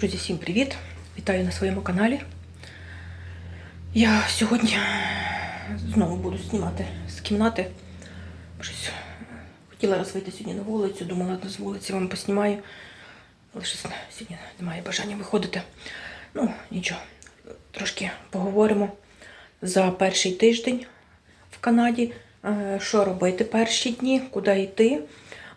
Друзі, всім привіт! Вітаю на своєму каналі. Я сьогодні знову буду знімати з кімнати. Щось хотіла раз вийти сьогодні на вулицю, думала, з вулиці вам поснімаю. Але щось сьогодні немає бажання виходити. Ну, нічого, трошки поговоримо за перший тиждень в Канаді. Е, Що робити перші дні, куди йти.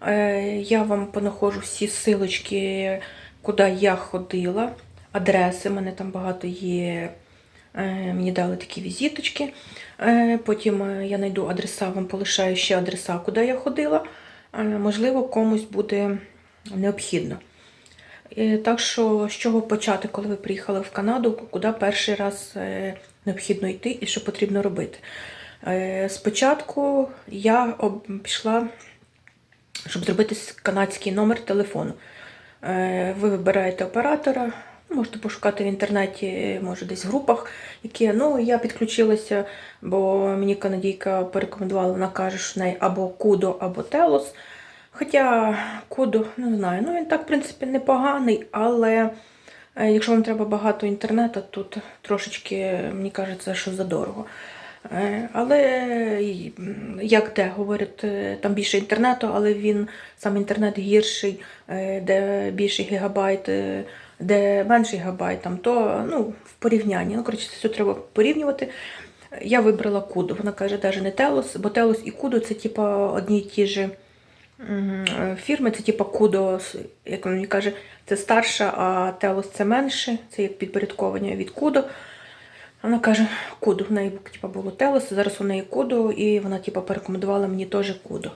Е, Я вам понаходжу всі силочки, куди я ходила, адреси, в мене там багато є. Е, Мені дали такі візиточки. Е, Потім е, я знайду адреса, вам полишаю ще адреса, куди я ходила. Можливо, комусь буде необхідно. Так що, з чого почати, коли ви приїхали в Канаду, куди перший раз необхідно йти і що потрібно робити? Спочатку я пішла, щоб зробити канадський номер телефону. Е, Ви вибираєте оператора, можете пошукати в інтернеті, може десь в групах, які. Ну, я підключилася, бо мені канадійка порекомендувала, вона каже, що неї або Кудо, або Телос. Хоча Кудо, не знаю, ну він так, в принципі, непоганий, але е, якщо вам треба багато інтернету, тут трошечки, мені кажеться, що задорого. Е, Але як де говорять, е, там більше інтернету, але він сам інтернет гірший, е, де більше гігабайт, де менше гігабайт, там то ну, в порівнянні. Ну, коротше, це все треба порівнювати. Я вибрала Куду. Вона каже, навіть не Телос, бо Телос і Куду це типа одні й ті ж фірми, це типа Кудо, як мені каже, це старша, а Телос це менше, це як підпорядковання від Кудо. Вона каже, Куду. В неї типа, було Телос, зараз у неї Куду, і вона типа, порекомендувала мені теж Куду.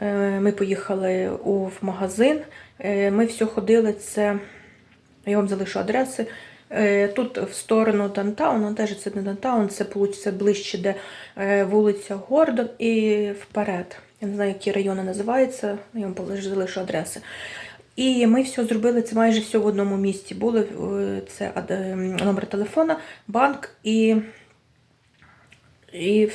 Е, Ми поїхали у, магазин. Е, Ми все ходили. Це я вам залишу адреси. Е, Тут в сторону Дантауна, теж це не Дантаун, це получиться ближче, де вулиця Гордон і вперед. Я не знаю, які райони називаються, я вам залишу адреси. І ми все зробили, це майже все в одному місці. Було е, це е, номер телефона, банк і, і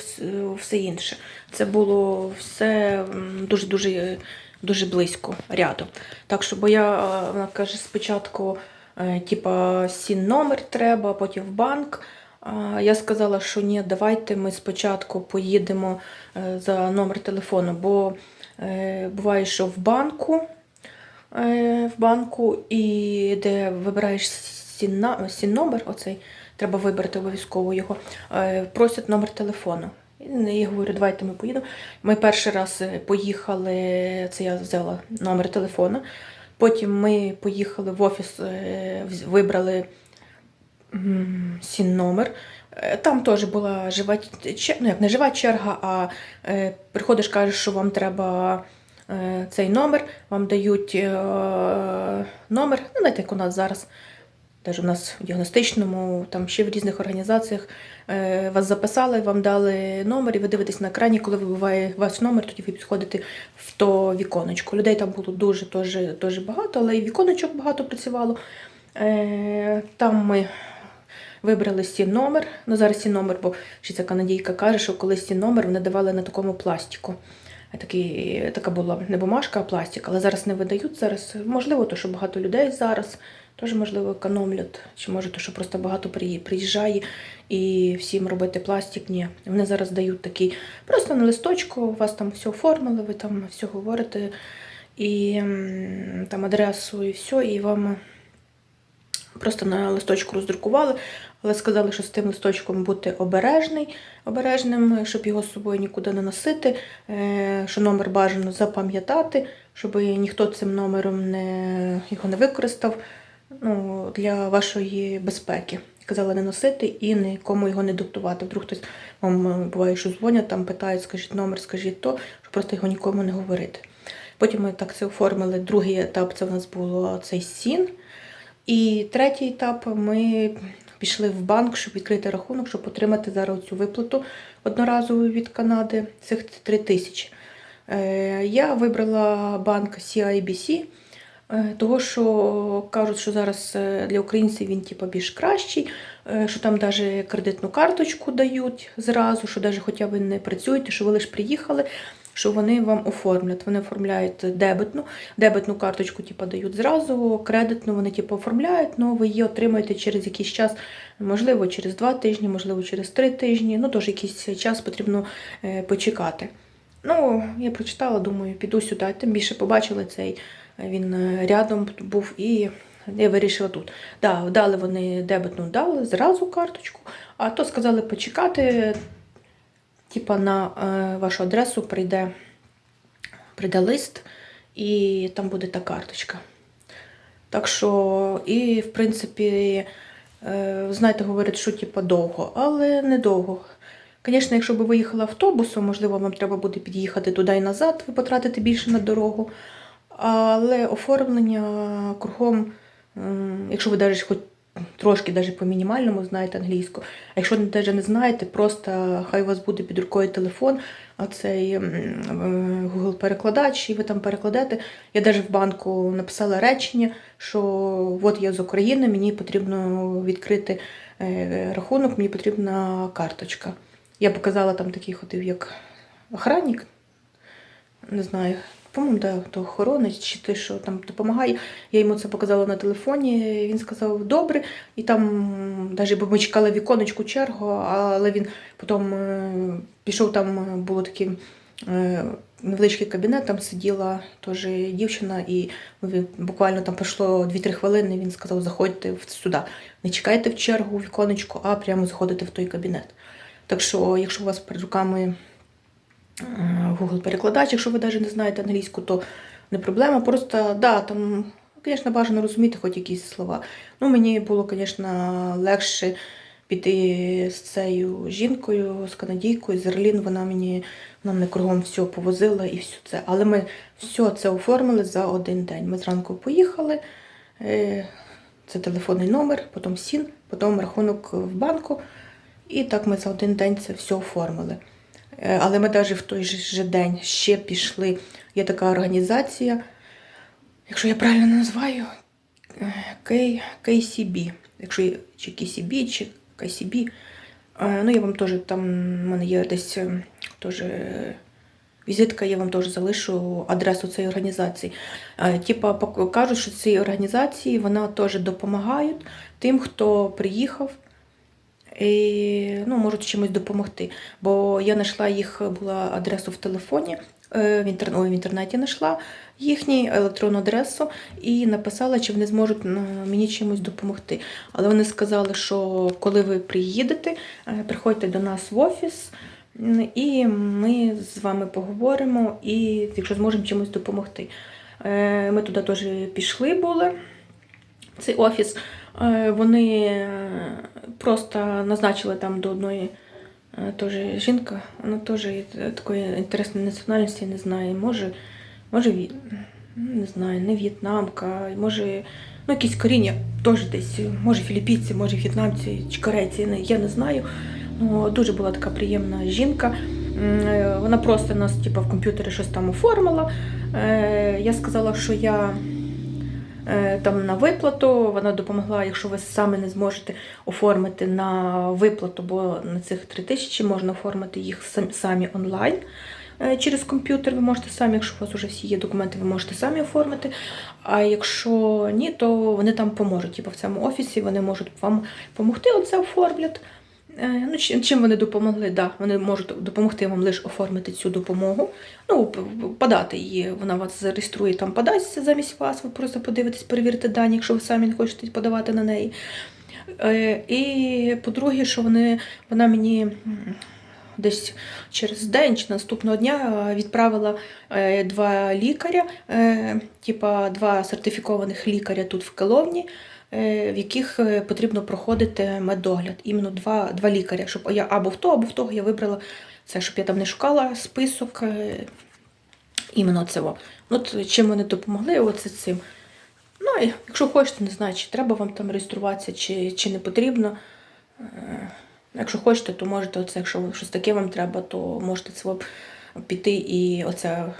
все інше. Це було все дуже-дуже дуже близько рядом. Так що, бо я, е, вона каже, спочатку, е, типа, сін номер треба, потім в банк. Я сказала, що ні, давайте ми спочатку поїдемо е, за номер телефону, бо е, буває, що в банку, е, в банку і де вибираєш сін, сін номер, оцей, треба вибрати обов'язково його, е, просять номер телефону. Я говорю, давайте ми поїдемо. Ми перший раз е, поїхали, це я взяла номер телефону. Потім ми поїхали в офіс, е, вибрали сін номер. Е, Там теж була жива ну як не жива черга, а е, приходиш, кажеш, що вам треба е, цей номер, вам дають е, номер, ну, знаєте, як у нас зараз. Теж у нас в діагностичному, там ще в різних організаціях е, вас записали, вам дали номер, і ви дивитесь на екрані, коли вибиває ваш номер, тоді ви підходите в то віконечко. Людей там було дуже дуже, дуже багато, але і віконечок багато працювало. Е, там ми вибрали сін номер. Ну зараз сін номер, бо ще ця канадійка каже, що колись сін номер вони давали на такому пластику. Такий, така була не бумажка, а пластик, але зараз не видають. Зараз можливо, то що багато людей зараз теж можливо економлять, чи може то, що просто багато приї- приїжджає і всім робити пластик. Ні, вони зараз дають такий просто на листочку, у вас там все оформили, ви там все говорите, і там адресу, і все, і вам просто на листочку роздрукували, але сказали, що з тим листочком бути обережний, обережним, щоб його з собою нікуди не носити, е, що номер бажано запам'ятати, щоб ніхто цим номером не, його не використав ну, для вашої безпеки. Казали не носити і нікому його не диктувати. Вдруг хтось вам буває, що дзвонять, там питають, скажіть номер, скажіть то, щоб просто його нікому не говорити. Потім ми так це оформили. Другий етап це в нас було цей сін. І третій етап ми пішли в банк, щоб відкрити рахунок, щоб отримати зараз цю виплату одноразову від Канади, цих 3 тисячі. Е, Я вибрала банк CIBC, е, того що кажуть, що зараз е, для українців він типу, більш кращий, що там навіть кредитну карточку дають зразу, що навіть хоча ви не працюєте, що ви лише приїхали, що вони вам оформлять. Вони оформляють дебетну, дебетну карточку, типу, дають зразу, кредитну вони типу, оформляють, але ви її отримаєте через якийсь час, можливо, через два тижні, можливо, через три тижні. Ну, тож якийсь час потрібно е, почекати. Ну, я прочитала, думаю, піду сюди. Тим більше побачила цей, е, він е, рядом був і я вирішила тут. Да, дали вони дебетну, дали зразу карточку, а то сказали почекати. Типа на е, вашу адресу прийде, прийде лист, і там буде та карточка. Так що, і в принципі, е, знаєте, говорять, що типа довго, але не довго. Звісно, якщо ви виїхали автобусом, можливо, вам треба буде під'їхати туди і назад, ви потратите більше на дорогу. Але оформлення кругом, якщо ви навіть хоч трошки навіть по мінімальному знаєте англійську, а якщо навіть не знаєте, просто хай у вас буде під рукою телефон, а цей е, Google перекладач, і ви там перекладете. Я навіть в банку написала речення, що от я з України, мені потрібно відкрити е, рахунок, мені потрібна карточка. Я показала там такий ходив, як охранник, не знаю, по-моєму, да, то охоронець чи те, що там допомагає. Я йому це показала на телефоні. Він сказав добре, і там навіть бо ми чекали віконечку чергу, але він потім е, пішов, там е, було таке е, невеличкий кабінет, там сиділа теж дівчина, і буквально там пройшло 2-3 хвилини. Він сказав, заходьте сюди. Не чекайте в чергу, віконечку, а прямо заходите в той кабінет. Так що, якщо у вас перед руками Google перекладач, якщо ви навіть не знаєте англійську, то не проблема. Просто да, там, звісно, бажано розуміти хоч якісь слова. Ну, мені було, звісно, легше піти з цією жінкою, з канадійкою, з Ерлін. Вона мені вона мене кругом все повозила і все це. Але ми все це оформили за один день. Ми зранку поїхали. е, Це телефонний номер, потім сін, потім рахунок в банку. І так ми за один день це все оформили. Е, Але ми навіть в той же день ще пішли. Є така організація, якщо я правильно називаю, е, KCB. Якщо є чи KCB, чи KCB. Е, Ну, я вам теж там, в мене є десь е, теж е, візитка, я вам теж залишу адресу цієї організації. Е, Типа кажуть, що ці організації вона теж допомагають тим, хто приїхав і ну, можуть чимось допомогти. Бо я знайшла їх була адресу в телефоні, е, в, інтер... ой, в інтернеті знайшла їхню електронну адресу і написала, чи вони зможуть е, мені чимось допомогти. Але вони сказали, що коли ви приїдете, е, приходьте до нас в офіс. І ми з вами поговоримо, і якщо зможемо чимось допомогти. Е, Ми туди теж пішли були цей офіс. Е, Вони е, просто назначили там до одної е, теж жінка, вона теж такої інтересної національності, не знаю, може, може не знаю, не в'єтнамка, може, ну якісь коріння теж десь, може філіппійці, може в'єтнамці чи корейці, я не- знаю. Ну, дуже була така приємна жінка. Вона просто нас типу, в комп'ютері щось там оформила. Я сказала, що я там на виплату. Вона допомогла, якщо ви саме не зможете оформити на виплату, бо на цих 3 тисячі можна оформити їх сам- самі онлайн. Е, Через комп'ютер ви можете самі, якщо у вас вже всі є документи, ви можете самі оформити. А якщо ні, то вони там поможуть. Типу в цьому офісі вони можуть вам допомогти, оце оформлять. Е, Ну, чим вони допомогли? Да, вони можуть допомогти вам лише оформити цю допомогу. Ну, подати її, вона вас зареєструє, там подасться замість вас, ви просто подивитесь, перевірите дані, якщо ви самі не хочете подавати на неї. Е, І по-друге, що вони, вона мені десь через день чи наступного дня е, відправила два лікаря, типа два сертифікованих лікаря тут в Келовні, в яких е, потрібно проходити медогляд. Іменно два, два лікаря, щоб я або в того, або в того я вибрала це, щоб я там не шукала список. е, Іменно во. От чим вони допомогли, оце цим. Ну, і якщо хочете, не знаю, чи треба вам там реєструватися, чи, чи не потрібно. Е, Якщо хочете, то можете оце, якщо щось таке вам треба, то можете це піти і оце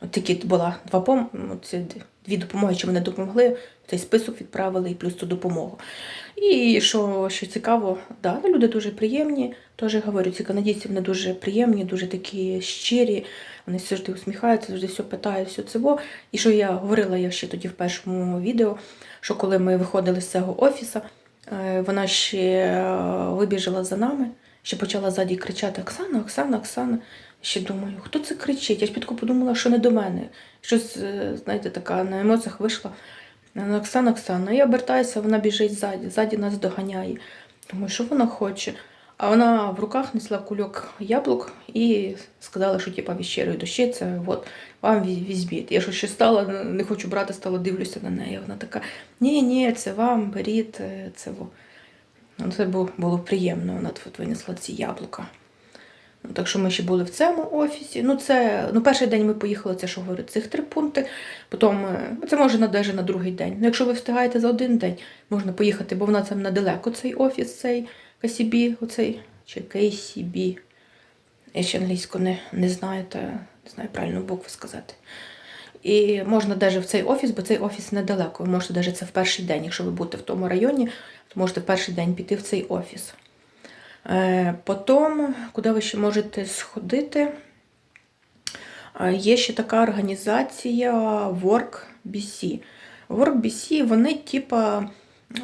от тільки була два пом... оці дві допомоги, чи вони допомогли, цей список відправили і плюс ту допомогу. І що, що цікаво, да, ну, люди дуже приємні, теж говорю, ці канадійці вони дуже приємні, дуже такі щирі, вони завжди усміхаються, завжди все питають, все во. І що я говорила я ще тоді в першому відео, що коли ми виходили з цього офісу, е, вона ще е, вибіжала за нами, ще почала ззаді кричати Оксана, Оксана, Оксана. Ще думаю, хто це кричить? Я спочатку подумала, що не до мене. Щось, е, знаєте, така на емоціях вийшла. Оксана, Оксана, я обертаюся, вона біжить ззаді, ззаді нас доганяє. Думаю, що вона хоче? А вона в руках несла кульок яблук і сказала, що типа від щирої душі це от, вам візьміть. Я що ще стала, не хочу брати, стала дивлюся на неї. Вона така: ні, ні, це вам, беріть, е, це. Ну, це було, приємно, вона винесла ці яблука. Так що ми ще були в цьому офісі. Ну, це ну, перший день ми поїхали, це що говорю, цих три пункти. Потім е, це може на навіть на другий день. Ну, якщо ви встигаєте за один день, можна поїхати, бо вона там недалеко цей офіс, цей KCB, оцей чи KCB. Я ще англійську не, не знаю, та не знаю правильно букви сказати. І можна навіть в цей офіс, бо цей офіс недалеко. Ви можете навіть це в перший день, якщо ви будете в тому районі, то можете в перший день піти в цей офіс. Е, Потім, куди ви ще можете сходити? Е, Є ще така організація WorkBC. WorkBC, вони типа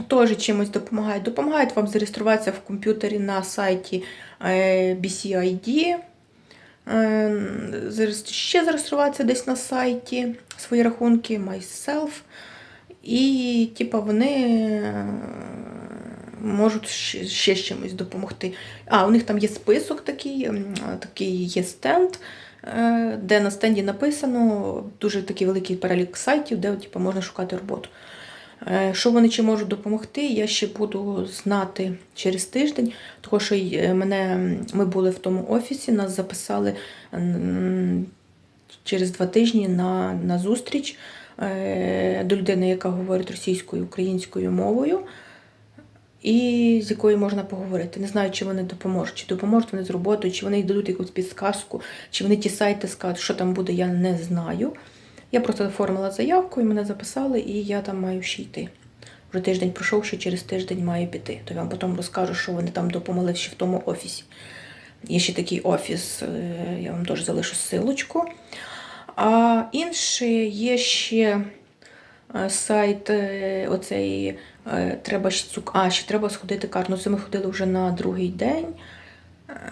теж чимось допомагають. Допомагають вам зареєструватися в комп'ютері на сайті е, BCID. Ще зареєструватися десь на сайті свої рахунки myself. І, типа, вони можуть ще, з чимось допомогти. А, у них там є список такий, такий є стенд, е, де на стенді написано дуже такий великий перелік сайтів, де типу, можна шукати роботу. Е, Що вони чи можуть допомогти, я ще буду знати через тиждень, тому що е, мене, ми були в тому офісі, нас записали через два тижні на, на зустріч до людини, яка говорить російською українською мовою, і з якою можна поговорити. Не знаю, чи вони допоможуть, чи допоможуть вони з роботою, чи вони дадуть якусь підсказку, чи вони ті сайти скажуть, що там буде, я не знаю. Я просто оформила заявку і мене записали, і я там маю ще йти. Вже тиждень пройшов, що через тиждень маю піти. То я вам потім розкажу, що вони там допомогли ще в тому офісі. Є ще такий офіс, е, я вам теж залишу ссылочку. А інший є ще е, сайт е, оцей треба ще цук. А, ще треба сходити карту. Ну, це ми ходили вже на другий день.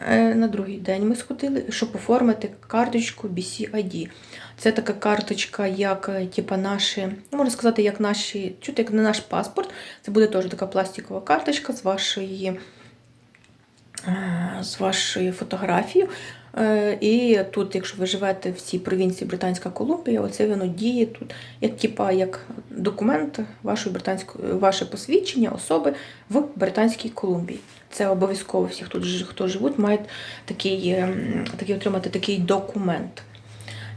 Е, На другий день ми сходили, щоб оформити карточку BCID. Це така карточка, як е, типа наші, ну, можна сказати, як наші, чути, як не наш паспорт. Це буде теж така пластикова карточка з вашої, е, з вашою фотографією. Е, І тут, якщо ви живете в цій провінції Британська Колумбія, оце воно діє тут, як типа як документ вашої британської ваше посвідчення особи в Британській Колумбії. Це обов'язково всі, хто, ж- хто живуть, мають такий, ем, такий отримати такий документ.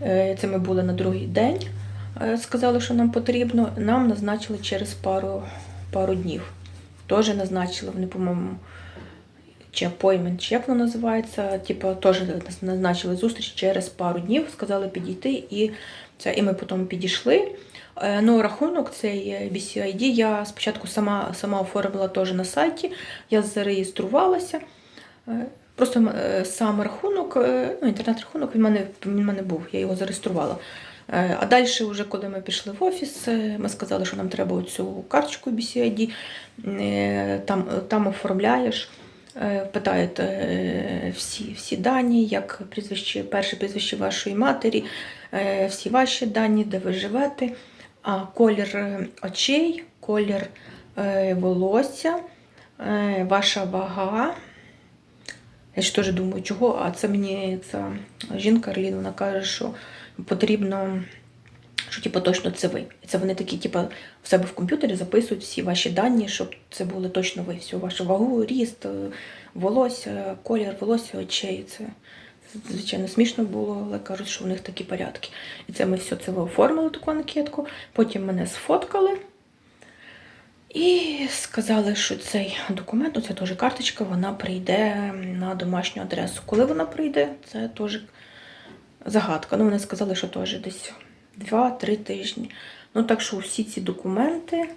Е, Це ми були на другий день. е, Сказали, що нам потрібно. Нам назначили через пару, пару днів. Теж назначили, вони, по-моєму, чи appointment, чи як воно називається, типу, теж назначили зустріч через пару днів, сказали підійти, і, це, і ми потім підійшли. Е, Ну, рахунок цей BCID я спочатку сама, сама оформила теж на сайті, я зареєструвалася. Е, Просто е, сам рахунок, ну, інтернет-рахунок, він мене, він мене був, я його зареєструвала. А далі, вже коли ми пішли в офіс, ми сказали, що нам треба цю карточку BCID, там, там оформляєш, питають е, всі, всі дані, як прізвище, перше прізвище вашої матері, е, всі ваші дані, де ви живете, а колір е, очей, колір е, волосся, е, ваша вага. Я ж теж думаю, чого, а це мені ця жінка Арлін, вона каже, що потрібно, що типу, точно це ви. І це вони такі, типу, в себе в комп'ютері записують всі ваші дані, щоб це були точно ви. Всю вашу вагу, ріст, е, волосся, колір волосся, очей. Це звичайно смішно було, але кажуть, що у них такі порядки. І це ми все це оформили, таку анкетку. Потім мене сфоткали. І сказали, що цей документ, оця теж карточка, вона прийде на домашню адресу. Коли вона прийде, це теж загадка. Ну, вони сказали, що теж десь 2-3 тижні. Ну, так що всі ці документи,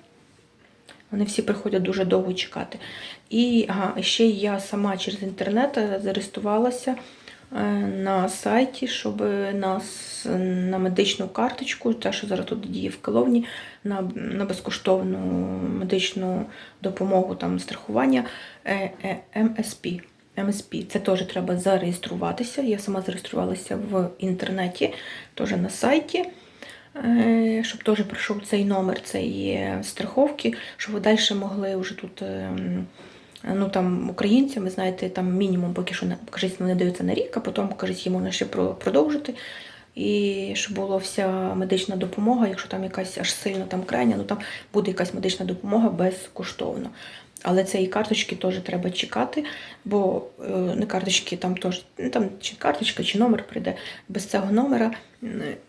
вони всі приходять дуже довго чекати. І ага, ще я сама через інтернет е, зареєструвалася е, на сайті, щоб нас на медичну карточку, те, що зараз тут діє в Коловні, на, на безкоштовну медичну допомогу там страхування е, МСП. МСП. Це теж треба зареєструватися. Я сама зареєструвалася в інтернеті, теж на сайті, щоб теж прийшов цей номер цієї страховки, щоб ви далі могли вже тут. ем, Ну там українцями, знаєте, там мінімум поки що не кажуть, вони даються на рік, а потім кажуть, їм можна ще продовжити. І щоб була вся медична допомога, якщо там якась аж сильно там крайня, ну там буде якась медична допомога безкоштовно. Але цієї карточки теж треба чекати, бо е, не карточки, там теж ну, там чи карточка, чи номер прийде. Без цього номера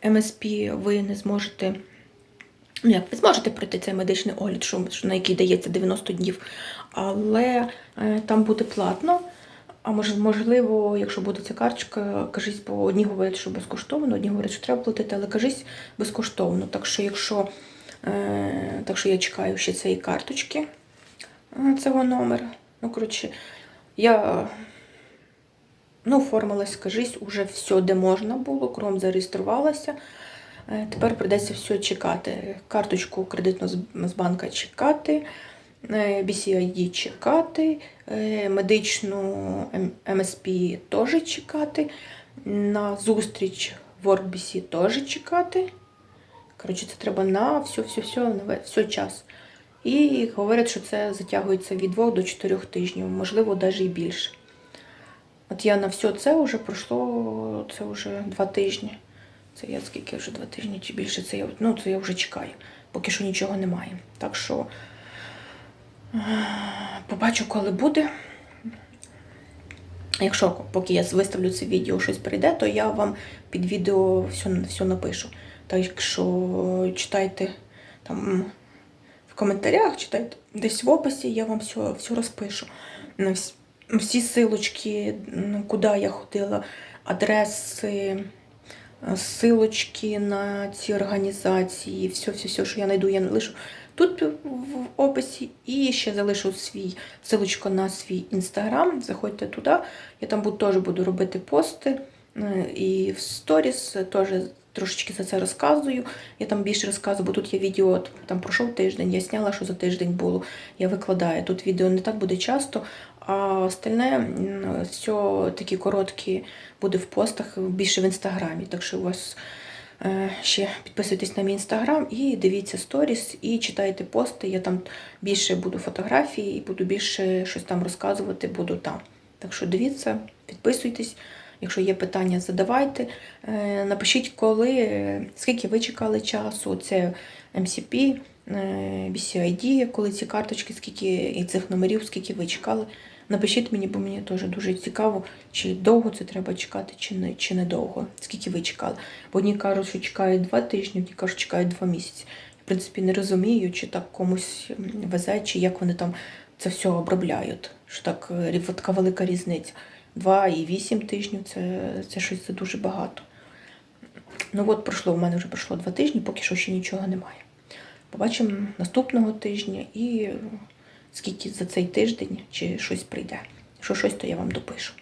МСП ви не зможете. Ну, як ви зможете пройти цей медичний огляд, що, на який дається 90 днів, але е, там буде платно. А мож, можливо, якщо буде ця карточка, кажись, бо одні говорять, що безкоштовно, одні говорять, що треба платити, але кажись безкоштовно. Так що, якщо е, так що я чекаю ще цієї карточки цього номера. Ну, коротше, я ну, оформилась, кажись, уже все, де можна було, кром зареєструвалася. Е, Тепер прийдеться все чекати. Карточку кредитну з банка чекати, е, BCID чекати, е, медичну МСП теж чекати, на зустріч в WorkBC теж чекати. Коротше, це треба на все-все-все, все час. І говорять, що це затягується від 2 до 4 тижнів, можливо, навіть і більше. От я на все це вже пройшло це вже два тижні. Це я скільки вже два тижні чи більше, це я, ну, це я вже чекаю. Поки що нічого немає. Так що е, побачу, коли буде. Якщо поки я виставлю це відео, щось прийде, то я вам під відео все, все напишу. Так що читайте там коментарях, читайте десь в описі, я вам все, все розпишу. Всі силочки, куди я ходила, адреси, силочки на ці організації, все, все, все, що я знайду, я лишу тут в описі. І ще залишу свій силочку на свій інстаграм. Заходьте туди. Я там теж буду робити пости. е, І в сторіс теж трошечки за це розказую. Я там більше розказую, бо тут є відео, там пройшов тиждень, я зняла, що за тиждень було. Я викладаю. Тут відео не так буде часто, а остальне все такі короткі буде в постах, більше в інстаграмі. Так що у вас е, ще підписуйтесь на мій інстаграм і дивіться сторіс, і читайте пости. Я там більше буду фотографії і буду більше щось там розказувати, буду там. Так що дивіться, підписуйтесь. Якщо є питання, задавайте. Е, Напишіть, коли, е, скільки ви чекали часу, це MCP, е, BCID, коли ці карточки, скільки і цих номерів, скільки ви чекали. Напишіть мені, бо мені теж дуже цікаво, чи довго це треба чекати, чи не, чи не довго. Скільки ви чекали. Бо одні кажуть, що чекають два тижні, одні кажуть, що чекають два місяці. Я, в принципі, не розумію, чи так комусь везе, чи як вони там це все обробляють. Що так така велика різниця. Два і вісім тижнів це, це щось це дуже багато. Ну от пройшло, у мене вже пройшло два тижні, поки що ще нічого немає. Побачимо наступного тижня і е, скільки за цей тиждень чи щось прийде. Якщо щось, то я вам допишу.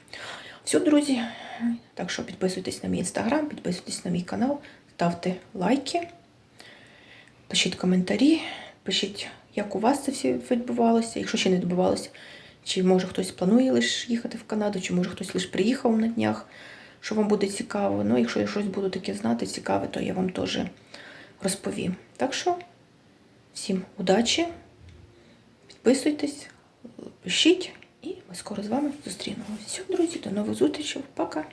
Все, друзі. Так що підписуйтесь на мій інстаграм, підписуйтесь на мій канал, ставте лайки, пишіть коментарі, пишіть, як у вас це все відбувалося, якщо ще не відбувалося, чи може хтось планує лише їхати в Канаду, чи може хтось лише приїхав на днях, що вам буде цікаво. Ну, якщо я щось буду таке знати, цікаве, то я вам теж розповім. Так що, всім удачі, підписуйтесь, пишіть, і ми скоро з вами зустрінемося. Друзі, до нових зустрічей. Пока!